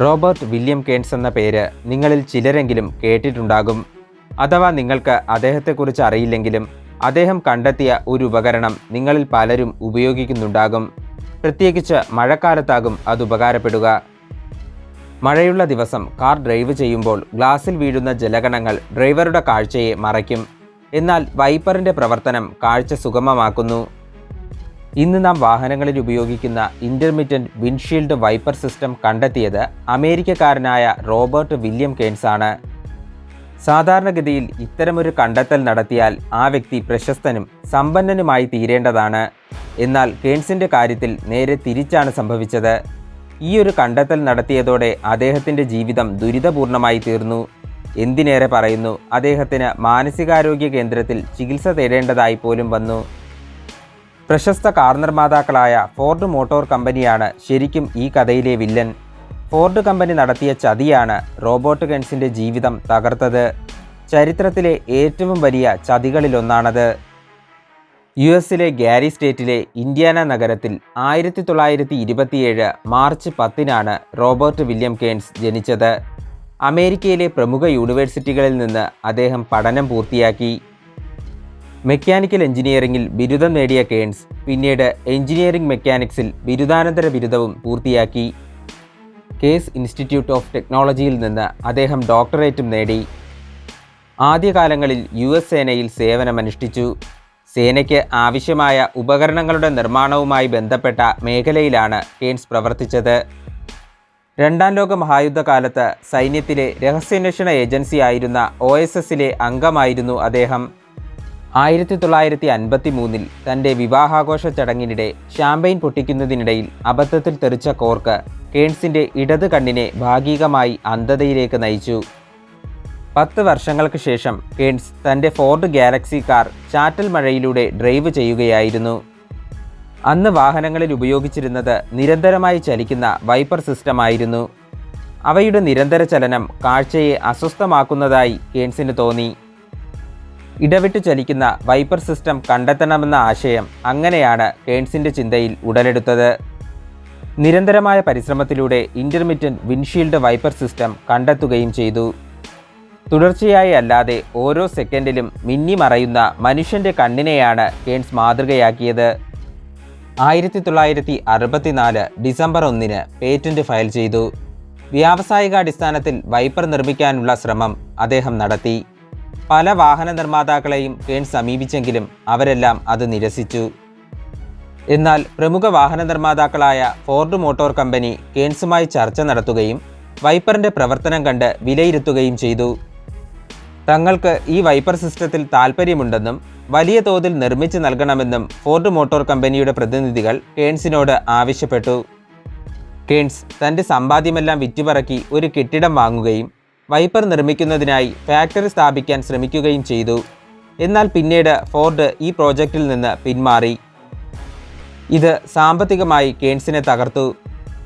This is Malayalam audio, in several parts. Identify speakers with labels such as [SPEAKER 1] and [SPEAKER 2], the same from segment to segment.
[SPEAKER 1] റോബർട്ട് വില്യം കെയ്ൻസ് എന്ന പേര് നിങ്ങളിൽ ചിലരെങ്കിലും കേട്ടിട്ടുണ്ടാകും. അഥവാ നിങ്ങൾക്ക് അദ്ദേഹത്തെക്കുറിച്ച് അറിയില്ലെങ്കിലും അദ്ദേഹം കണ്ടെത്തിയ ഒരു ഉപകരണം നിങ്ങളിൽ പലരും ഉപയോഗിക്കുന്നുണ്ടാകും. പ്രത്യേകിച്ച് മഴക്കാലത്താകും അത് ഉപകാരപ്പെടുക. മഴയുള്ള ദിവസം കാർ ഡ്രൈവ് ചെയ്യുമ്പോൾ ഗ്ലാസിൽ വീഴുന്ന ജലകണങ്ങൾ ഡ്രൈവറുടെ കാഴ്ചയെ മറയ്ക്കും. എന്നാൽ വൈപ്പറിന്റെ പ്രവർത്തനം കാഴ്ച സുഗമമാക്കുന്നു. ഇന്ന് നാം വാഹനങ്ങളിൽ ഉപയോഗിക്കുന്ന ഇന്റർമീഡിയറ്റ് വിൻഷീൽഡ് വൈപ്പർ സിസ്റ്റം കണ്ടെത്തിയത് അമേരിക്കക്കാരനായ റോബർട്ട് വില്യം കെയ്ൻസ് ആണ് സാധാരണഗതിയിൽ ഇത്തരമൊരു കണ്ടെത്തൽ നടത്തിയാൽ ആ വ്യക്തി പ്രശസ്തനും സമ്പന്നനുമായി തീരേണ്ടതാണ്. എന്നാൽ കെയ്ൻസിന്റെ കാര്യത്തിൽ നേരെ തിരിച്ചാണ് സംഭവിച്ചത്. ഈ ഒരു കണ്ടെത്തൽ നടത്തിയതോടെ അദ്ദേഹത്തിന്റെ ജീവിതം ദുരിതപൂർണമായി തീർന്നു. എന്തിനേറെ പറയുന്നു അദ്ദേഹത്തിന് മാനസികാരോഗ്യ കേന്ദ്രത്തിൽ ചികിത്സ തേടേണ്ടതായി പോലും വന്നു. പ്രശസ്ത കാർ നിർമ്മാതാക്കളായ ഫോർഡ് മോട്ടോർ കമ്പനിയാണ് ശരിക്കും ഈ കഥയിലെ വില്ലൻ. ഫോർഡ് കമ്പനി നടത്തിയ ചതിയാണ് റോബോട്ട് കെൻസിന്റെ ജീവിതം തകർത്തത്. ചരിത്രത്തിലെ ഏറ്റവും വലിയ ചതികളിലൊന്നാണത്. യു എസിലെ ഗാരി സ്റ്റേറ്റിലെ ഇന്ത്യാന നഗരത്തിൽ ആയിരത്തി തൊള്ളായിരത്തി ഇരുപത്തിയേഴ് മാർച്ച് പത്തിനാണ് റോബർട്ട് വില്യം കെയ്ൻസ് ജനിച്ചത്. അമേരിക്കയിലെ പ്രമുഖ യൂണിവേഴ്സിറ്റികളിൽ നിന്ന് അദ്ദേഹം പഠനം പൂർത്തിയാക്കി. മെക്കാനിക്കൽ എഞ്ചിനീയറിംഗിൽ ബിരുദം നേടിയ കേൺസ് പിന്നീട് എഞ്ചിനീയറിംഗ് മെക്കാനിക്സിൽ ബിരുദാനന്തര ബിരുദവും പൂർത്തിയാക്കി. കേസ് ഇൻസ്റ്റിറ്റ്യൂട്ട് ഓഫ് ടെക്നോളജിയിൽ നിന്ന് അദ്ദേഹം ഡോക്ടറേറ്റും നേടി. ആദ്യകാലങ്ങളിൽ യു എസ് സേനയിൽ സേവനമനുഷ്ഠിച്ചു. സേനയ്ക്ക് ആവശ്യമായ ഉപകരണങ്ങളുടെ നിർമ്മാണവുമായി ബന്ധപ്പെട്ട മേഖലയിലാണ് കെയ്ൻസ് പ്രവർത്തിച്ചത്. രണ്ടാം ലോക മഹായുദ്ധകാലത്ത് സൈന്യത്തിലെ രഹസ്യാന്വേഷണ ഏജൻസിയായിരുന്ന ഒ എസ് എസിലെ അംഗമായിരുന്നു അദ്ദേഹം. ആയിരത്തി തൊള്ളായിരത്തി അൻപത്തി മൂന്നിൽ തന്റെ വിവാഹാഘോഷ ചടങ്ങിനിടെ ഷാമ്പയിൻ പൊട്ടിക്കുന്നതിനിടയിൽ അബദ്ധത്തിൽ തെറിച്ച കോർക്ക് കേൺസിന്റെ ഇടത് കണ്ണിനെ ഭാഗികമായി അന്ധതയിലേക്ക് നയിച്ചു. പത്ത് വർഷങ്ങൾക്ക് ശേഷം കേൺസ് തന്റെ ഫോർഡ് ഗാലക്സി കാർ ചാറ്റൽ മഴയിലൂടെ ഡ്രൈവ് ചെയ്യുകയായിരുന്നു. അന്ന് വാഹനങ്ങളിൽ ഉപയോഗിച്ചിരുന്നത് നിരന്തരമായി ചലിക്കുന്ന വൈപ്പർ സിസ്റ്റമായിരുന്നു. അവയുടെ നിരന്തര ചലനം കാഴ്ചയെ അസ്വസ്ഥമാക്കുന്നതായി കേൺസിന് തോന്നി. ഇടവിട്ട് ചലിക്കുന്ന വൈപ്പർ സിസ്റ്റം കണ്ടെത്തണമെന്ന ആശയം അങ്ങനെയാണ് കേൺസിന്റെ ചിന്തയിൽ ഉടലെടുത്തത്. നിരന്തരമായ പരിശ്രമത്തിലൂടെ ഇന്റർമീഡിയറ്റ് വിൻഷീൽഡ് വൈപ്പർ സിസ്റ്റം കണ്ടെത്തുകയും ചെയ്തു. തുടർച്ചയായി അല്ലാതെ ഓരോ സെക്കൻഡിലും മിന്നി മറയുന്ന മനുഷ്യന്റെ കണ്ണിനെയാണ് കേൺസ് മാതൃകയാക്കിയത്. ആയിരത്തി തൊള്ളായിരത്തി അറുപത്തിനാല് ഡിസംബർ ഒന്നിന് പേറ്റന്റ് ഫയൽ ചെയ്തു. വ്യാവസായികാടിസ്ഥാനത്തിൽ വൈപ്പർ നിർമ്മിക്കാനുള്ള ശ്രമം അദ്ദേഹം നടത്തി. പല വാഹന നിർമ്മാതാക്കളെയും കേൺ സമീപിച്ചെങ്കിലും അവരെല്ലാം അത് നിരസിച്ചു. എന്നാൽ പ്രമുഖ വാഹന നിർമ്മാതാക്കളായ ഫോർഡ് മോട്ടോർ കമ്പനി കേൺസുമായി ചർച്ച നടത്തുകയും വൈപ്പറിന്റെ പ്രവർത്തനം കണ്ട് വിലയിരുത്തുകയും ചെയ്തു. തങ്ങൾക്ക് ഈ വൈപ്പർ സിസ്റ്റത്തിൽ താൽപ്പര്യമുണ്ടെന്നും വലിയ തോതിൽ നിർമ്മിച്ചു നൽകണമെന്നും ഫോർഡ് മോട്ടോർ കമ്പനിയുടെ പ്രതിനിധികൾ കേൺസിനോട് ആവശ്യപ്പെട്ടു. കേൺസ് തന്റെ സമ്പാദ്യമെല്ലാം വിറ്റുപറക്കി ഒരു കെട്ടിടം വാങ്ങുകയും വൈപ്പർ നിർമ്മിക്കുന്നതിനായി ഫാക്ടറി സ്ഥാപിക്കാൻ ശ്രമിക്കുകയും ചെയ്തു. എന്നാൽ പിന്നീട് ഫോർഡ് ഈ പ്രോജക്റ്റിൽ നിന്ന് പിന്മാറി. ഇത് സാമ്പത്തികമായി കെയ്ൻസിനെ തകർത്തു.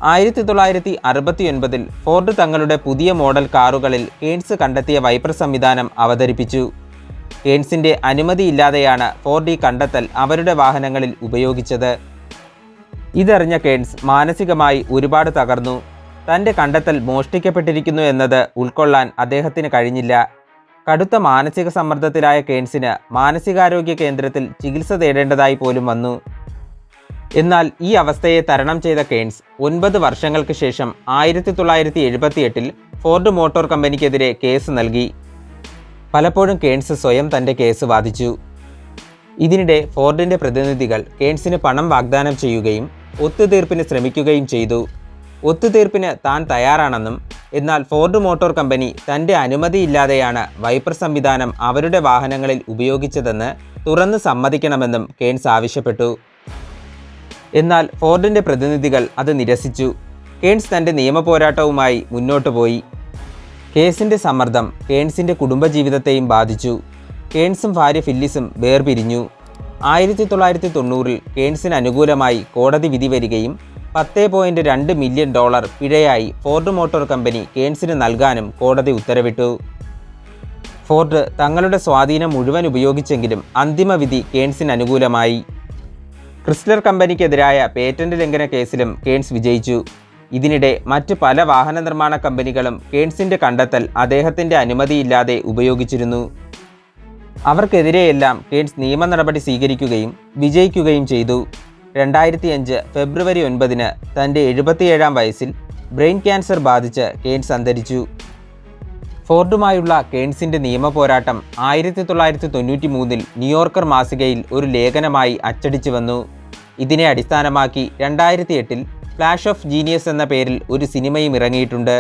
[SPEAKER 1] ആയിരത്തി തൊള്ളായിരത്തി അറുപത്തി ഒൻപതിൽ ഫോർഡ് തങ്ങളുടെ പുതിയ മോഡൽ കാറുകളിൽ കെയ്ൻസ് കണ്ടെത്തിയ വൈപ്പർ സംവിധാനം അവതരിപ്പിച്ചു. കെയ്ൻസിന്റെ അനുമതിയില്ലാതെയാണ് ഫോർഡ് ഈ കണ്ടെത്തൽ അവരുടെ വാഹനങ്ങളിൽ ഉപയോഗിച്ചത്. ഇതറിഞ്ഞ കെയ്ൻസ് മാനസികമായി ഒരുപാട് തകർന്നു. തന്റെ കണ്ടെത്തൽ മോഷ്ടിക്കപ്പെട്ടിരിക്കുന്നു എന്നത് ഉൾക്കൊള്ളാൻ അദ്ദേഹത്തിന് കഴിഞ്ഞില്ല. കടുത്ത മാനസിക സമ്മർദ്ദത്തിലായ കെയ്ൻസിന് മാനസികാരോഗ്യ കേന്ദ്രത്തിൽ ചികിത്സ തേടേണ്ടതായി പോലും വന്നു. എന്നാൽ ഈ അവസ്ഥയെ തരണം ചെയ്ത കെയ്ൻസ് ഒൻപത് വർഷങ്ങൾക്ക് ശേഷം ആയിരത്തി തൊള്ളായിരത്തി എഴുപത്തിയെട്ടിൽ ഫോർഡ് മോട്ടോർ കമ്പനിക്കെതിരെ കേസ് നൽകി. പലപ്പോഴും കെയ്ൻസ് സ്വയം തന്റെ കേസ് വാദിച്ചു. ഇതിനിടെ ഫോർഡിന്റെ പ്രതിനിധികൾ കെയ്ൻസിന് പണം വാഗ്ദാനം ചെയ്യുകയും ഒത്തുതീർപ്പിന് ശ്രമിക്കുകയും ചെയ്തു. ഒത്തുതീർപ്പിന് താൻ തയ്യാറാണെന്നും എന്നാൽ ഫോർഡ് മോട്ടോർ കമ്പനി തന്റെ അനുമതിയില്ലാതെയാണ് വൈപ്പർ സംവിധാനം അവരുടെ വാഹനങ്ങളിൽ ഉപയോഗിച്ചതെന്ന് തുറന്ന് സമ്മതിക്കണമെന്നും കെയ്ൻസ് ആവശ്യപ്പെട്ടു. എന്നാൽ ഫോർഡിന്റെ പ്രതിനിധികൾ അത് നിരസിച്ചു. കെയ്ൻസ് തന്റെ നിയമപോരാട്ടവുമായി മുന്നോട്ടു പോയി. കേസിന്റെ സമ്മർദ്ദം കെയ്ൻസിന്റെ കുടുംബജീവിതത്തെയും ബാധിച്ചു. കെയ്ൻസും ഭാര്യ ഫില്ലിസും വേർപിരിഞ്ഞു. ആയിരത്തി തൊള്ളായിരത്തി തൊണ്ണൂറിൽ കെയ്ൻസിന് അനുകൂലമായി കോടതി വിധി വരികയും പത്ത് പോയിന്റ് രണ്ട് മില്യൺ ഡോളർ പിഴയായി ഫോർഡ് മോട്ടോർ കമ്പനി കെയ്ൻസിന് നൽകാനും കോടതി ഉത്തരവിട്ടു. ഫോർഡ് തങ്ങളുടെ സ്വാധീനം മുഴുവൻ ഉപയോഗിച്ചെങ്കിലും അന്തിമ വിധി കെയ്ൻസിന് അനുകൂലമായി. ക്രിസ്ലർ കമ്പനിക്കെതിരായ പേറ്റന്റ് ലംഘന കേസിലും കെയ്ൻസ് വിജയിച്ചു. ഇതിനിടെ മറ്റ് പല വാഹന നിർമ്മാണ കമ്പനികളും കേൺസിന്റെ കണ്ടെത്തൽ അദ്ദേഹത്തിന്റെ അനുമതിയില്ലാതെ ഉപയോഗിച്ചിരുന്നു. അവർക്കെതിരെയെല്ലാം കേൺസ് നിയമ നടപടി സ്വീകരിക്കുകയും വിജയിക്കുകയും ചെയ്തു. രണ്ടായിരത്തി അഞ്ച് ഫെബ്രുവരി ഒൻപതിന് തന്റെ എഴുപത്തിയേഴാം വയസ്സിൽ ബ്രെയിൻ ക്യാൻസർ ബാധിച്ച് കെയ്ൻസ് അന്തരിച്ചു. ഫോർഡുമായുള്ള കെയ്ൻസിന്റെ നിയമ പോരാട്ടം ആയിരത്തി തൊള്ളായിരത്തി തൊണ്ണൂറ്റി മൂന്നിൽ ന്യൂയോർക്കർ മാസികയിൽ ഒരു ലേഖനമായി അച്ചടിച്ചു വന്നു. ഇതിനെ അടിസ്ഥാനമാക്കി രണ്ടായിരത്തി എട്ടിൽ ഫ്ലാഷ് ഓഫ് ജീനിയസ് എന്ന പേരിൽ ഒരു സിനിമയും ഇറങ്ങിയിട്ടുണ്ട്.